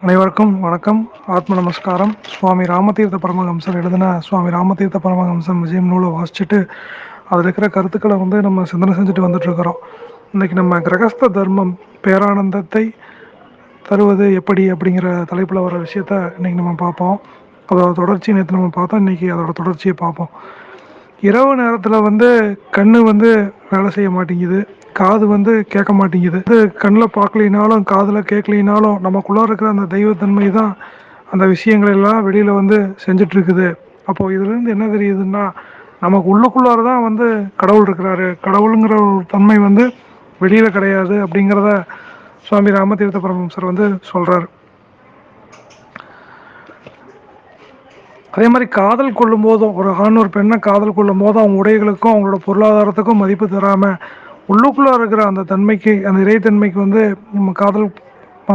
அனைவருக்கும் வணக்கம். ஆத்ம நமஸ்காரம். சுவாமி ராமதீர்த்த பரமஹம்சர் எழுதின சுவாமி ராமதீர்த்த பரமஹம்சம் விஜயம் நூலை வாசிச்சுட்டு அதில் இருக்கிற கருத்துக்களை வந்து நம்ம சிந்தனை செஞ்சுட்டு வந்துட்டுருக்கிறோம். இன்றைக்கி நம்ம கிரகஸ்த தர்மம் பேரானந்தத்தை தருவது எப்படி அப்படிங்கிற தலைப்பில் வர விஷயத்த இன்றைக்கி நம்ம பார்ப்போம். அதோட தொடர்ச்சி நேற்று நம்ம பார்த்தோம். இன்னைக்கு அதோட தொடர்ச்சியை பார்ப்போம். இரவு நேரத்தில் வந்து கண்ணு வந்து வேலை செய்ய மாட்டேங்குது. காது வந்து கேட்க மாட்டேங்குது. இது கண்ணில் பார்க்கலினாலும் காதில் கேட்கலினாலும் நமக்குள்ளே இருக்கிற அந்த தெய்வத்தன்மை தான் அந்த விஷயங்கள் எல்லாம் வெளியில் வந்து செஞ்சிட்ருக்குது. அப்போது இதுலேருந்து என்ன தெரியுதுன்னா நமக்கு உள்ளுக்குள்ளார தான் வந்து கடவுள் இருக்கிறாரு. கடவுளுங்கிற ஒரு தன்மை வந்து வெளியில் கிடையாது அப்படிங்கிறத சுவாமி ராமதீர்த்த சார் வந்து சொல்கிறார் அதே மாதிரி காதல் கொள்ளும் போதும் ஒரு ஆண் ஒரு பெண்ணை காதல் கொள்ளும் போதும் அவங்க உடைகளுக்கும் அவங்களோட பொருளாதாரத்துக்கும் மதிப்பு தராமல் உள்ளுக்குள்ளே இருக்கிற அந்த தன்மைக்கு அந்த இறைத்தன்மைக்கு வந்து நம்ம காதல்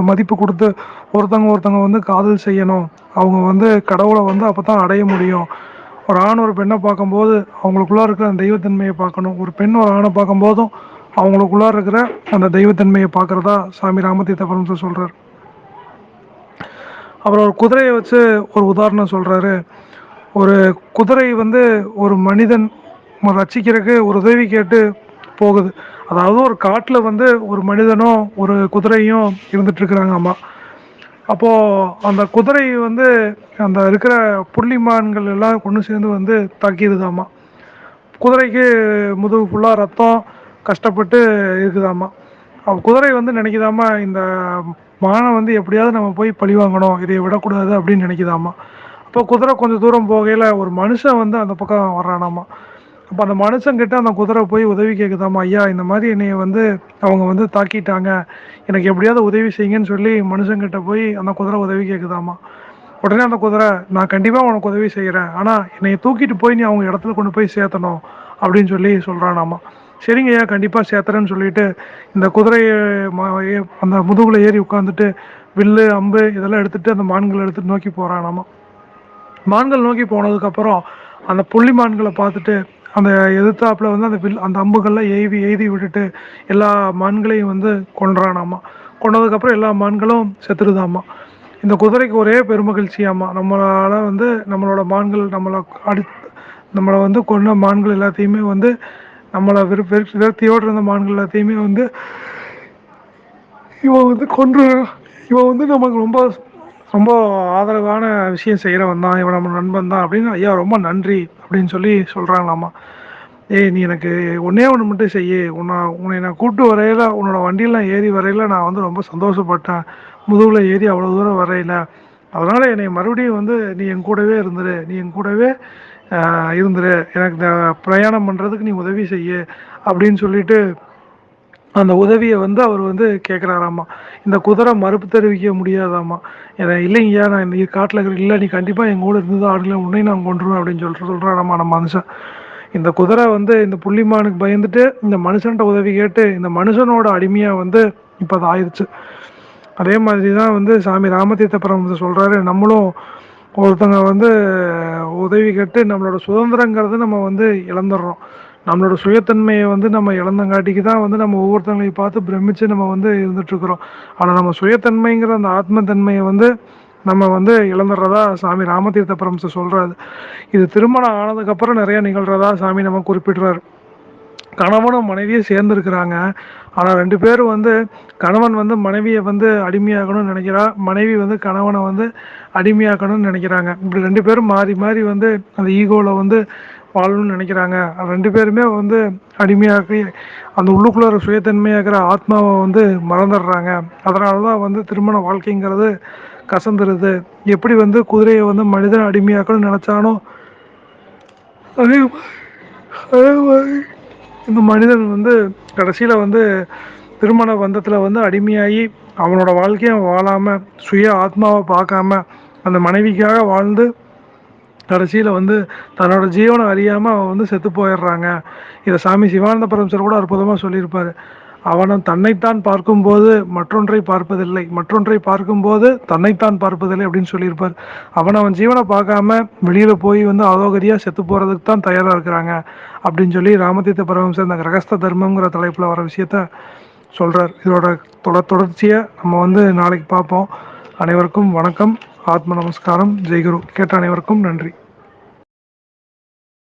மதிப்பு கொடுத்து ஒருத்தவங்க ஒருத்தவங்க வந்து காதல் செய்யணும். அவங்க வந்து கடவுளை வந்து அப்போ தான் அடைய முடியும். ஒரு ஆண் ஒரு பெண்ணை பார்க்கும்போது அவங்களுக்குள்ளே இருக்கிற அந்த தெய்வத்தன்மையை பார்க்கணும். ஒரு பெண் ஒரு ஆணை பார்க்கும்போதும் அவங்களுக்குள்ளே இருக்கிற அந்த தெய்வத்தன்மையை பார்க்குறதா சாமி ராமதீர்த்த பரமசர் சொல்கிறார் அப்புறம் ஒரு குதிரையை வச்சு ஒரு உதாரணம் சொல்கிறாரு ஒரு குதிரை வந்து ஒரு மனிதன் ரசிக்கிறதுக்கு ஒரு உதவி கேட்டு போகுது. அதாவது ஒரு காட்டில் வந்து ஒரு மனிதனும் ஒரு குதிரையும் இருந்துட்டுருக்குறாங்க அம்மா. அப்போது அந்த குதிரை வந்து அந்த இருக்கிற புள்ளிமான்கள் எல்லாம் கொண்டு சேர்ந்து வந்து தாக்கிடுதாம்மா குதிரைக்கு முதுகு ஃபுல்லாக ரத்தம் கஷ்டப்பட்டு இருக்குதாம்மா. குதிரை வந்து நினைக்குதாம்மா இந்த மானை வந்து எப்படியாவது நம்ம போய் பழி வாங்கணும் இதை விடக்கூடாது அப்படின்னு நினைக்குதாம்மா. அப்போ குதிரை கொஞ்சம் தூரம் போகையில் ஒரு மனுஷன் வந்து அந்த பக்கம் வர்றானாம்மா. அப்போ அந்த மனுஷங்கிட்ட அந்த குதிரை போய் உதவி கேட்குதாம்மா ஐயா இந்த மாதிரி என்னைய வந்து அவங்க வந்து தாக்கிட்டாங்க. எனக்கு எப்படியாவது உதவி செய்யுங்கன்னு சொல்லி மனுஷங்கிட்ட போய் அந்த குதிரை உதவி கேட்குதாம்மா உடனே அந்த குதிரை நான் கண்டிப்பாக உனக்கு உதவி செய்கிறேன் ஆனால் என்னை தூக்கிட்டு போய் நீ அவங்க இடத்துல கொண்டு போய் சேர்த்தணும் அப்படின்னு சொல்லி சொல்கிறானாமா சரிங்க ஐயா கண்டிப்பாக சேர்த்துறேன்னு சொல்லிட்டு இந்த குதிரையை அந்த முதுகில் ஏறி உட்காந்துட்டு வில்லு அம்பு இதெல்லாம் எடுத்துட்டு அந்த மான்களை எடுத்துட்டு நோக்கி போகிறானாமா மான்கள் நோக்கி போனதுக்கப்புறம் அந்த புள்ளி மான்களை பார்த்துட்டு அந்த எதிர்த்தாப்புல வந்து அந்த வில் அந்த அம்புகள்லாம் எய்வி எய்தி விட்டுட்டு எல்லா மான்களையும் வந்து கொன்றானாமா. கொண்டதுக்கப்புறம் எல்லா மான்களும் செத்துருதாமா இந்த குதிரைக்கு ஒரே பெருமகிழ்ச்சியாமா. நம்மளால வந்து நம்மளோட மான்கள் நம்மளை அடி நம்மளை வந்து கொன்ன மான்கள் எல்லாத்தையுமே வந்து நம்மளை விரு விரு- விரக்தியோடு இருந்த மான்கள் எல்லாத்தையுமே வந்து இவன் வந்து கொன்று இவன் வந்து நமக்கு ரொம்ப ரொம்ப ஆதரவான விஷயம் செய்கிறவன் தான் இவன் நம்ம நண்பன் தான் அப்படின்னு ஐயா ரொம்ப நன்றி அப்படின்னு சொல்லி சொல்கிறாங்களாமா ஏய் நீ எனக்கு ஒன்றே ஒன்று மட்டும் செய்ய. உன்னை உன்னை நான் கூப்பிட்டு வரையில உன்னோட வண்டியில் ஏறி வரையில நான் வந்து ரொம்ப சந்தோஷப்பட்டேன். முதுகில் ஏறி அவ்வளோ தூரம் வரையில. அதனால் என்னை மறுபடியும் வந்து நீ என் கூடவே இருந்துரு. நீ என் கூடவே இருந்துரு. எனக்கு இந்த பிரயாணம் பண்ணுறதுக்கு நீ உதவி செய்ய அப்படின்னு சொல்லிட்டு அந்த உதவியை வந்து அவர் வந்து கேட்குறாராமா இந்த குதிரை மறுப்பு தெரிவிக்க முடியாதாம்மா ஏன்னா இல்லைங்கய்யா நான் இந்த காட்டில் இருக்கிற இல்லை நீ கண்டிப்பாக எங்கள் கூட இருந்து ஆடுல உன்னையும் நான் கொண்டுருவேன் அப்படின்னு சொல்லிட்டு சொல்கிறாராம்மா நம்ம மனுஷன். இந்த குதிரை வந்து இந்த புள்ளிமானுக்கு பயந்துட்டு இந்த மனுஷன்கிட்ட உதவி கேட்டு இந்த மனுஷனோட அடிமையாக வந்து இப்போ அது ஆயிடுச்சு அதே மாதிரி தான் வந்து சாமி ராமதீர்த்த பரமத்தை சொல்கிறாரு நம்மளும் ஒருத்தங்க வந்து உதவி கேட்டு நம்மளோட சுதந்திரங்கிறது நம்ம வந்து இழந்துடுறோம். நம்மளோட சுயத்தன்மையை வந்து நம்ம இழந்தங்காட்டிக்கு தான் வந்து நம்ம ஒவ்வொருத்தங்களையும் பார்த்து பிரமிச்சு நம்ம வந்து இருந்துட்டுருக்குறோம். ஆனால் நம்ம சுயத்தன்மைங்கிற அந்த ஆத்மத்தன்மையை வந்து நம்ம வந்து இழந்துடுறதா சாமி ராமதீர்த்த பரமஹம்சர் சொல்கிறாரு இது திருமணம் ஆனதுக்கப்புறம் நிறைய நிகழ்கிறதா சாமி நம்ம குறிப்பிடுறாரு. கணவனும் மனைவியும் சேர்ந்துருக்கிறாங்க. ஆனால் ரெண்டு பேரும் வந்து கணவன் வந்து மனைவியை வந்து அடிமையாக்கணும்னு நினைக்கிறா மனைவி வந்து கணவனை வந்து அடிமையாக்கணும்னு நினைக்கிறாங்க. இப்படி ரெண்டு பேரும் மாறி மாறி வந்து அந்த ஈகோவில் வந்து வாழணும்னு நினைக்கிறாங்க. ரெண்டு பேருமே வந்து அடிமையாக்கி அந்த உள்ளுக்குள்ள ஒரு இருக்கிற ஆத்மாவை வந்து மறந்துடுறாங்க. அதனால தான் வந்து திருமண வாழ்க்கைங்கிறது கசந்துருது. எப்படி வந்து குதிரையை வந்து மனிதன் அடிமையாக்கணும்னு நினச்சானோ அதே அதே மாதிரி இந்த மனிதன் வந்து கடைசியில் வந்து திருமண பந்தத்தில் வந்து அடிமையாகி அவனோட வாழ்க்கையை வாழாமல் சுய ஆத்மாவை பார்க்காம அந்த மனைவிக்காக வாழ்ந்து கடைசியில் வந்து தன்னோட ஜீவனை அறியாமல் அவன் வந்து செத்து போயிடுறாங்க. இதை சாமி சிவானந்த பரமசர் கூட அற்புதமாக சொல்லியிருப்பார். அவனும் தன்னைத்தான் பார்க்கும்போது மற்றொன்றை பார்ப்பதில்லை மற்றொன்றை பார்க்கும்போது தன்னைத்தான் பார்ப்பதில்லை அப்படின்னு சொல்லியிருப்பார். அவன் அவன் ஜீவனை பார்க்காம வெளியில் போய் வந்து அதோகதியாக செத்து போகிறதுக்கு தான் தயாராக இருக்கிறாங்க அப்படின்னு சொல்லி ராமதீத்த பரமஹம்சர் இந்த கிரகஸ்த தர்மங்கிற தலைப்பில் வர விஷயத்த சொல்கிறார் இதோட தொட தொடர்ச்சியை நம்ம வந்து நாளைக்கு பார்ப்போம். அனைவருக்கும் வணக்கம். ஆத்ம நமஸ்காரம். ஜெய்குரு. கேட்ட அனைவருக்கும் நன்றி.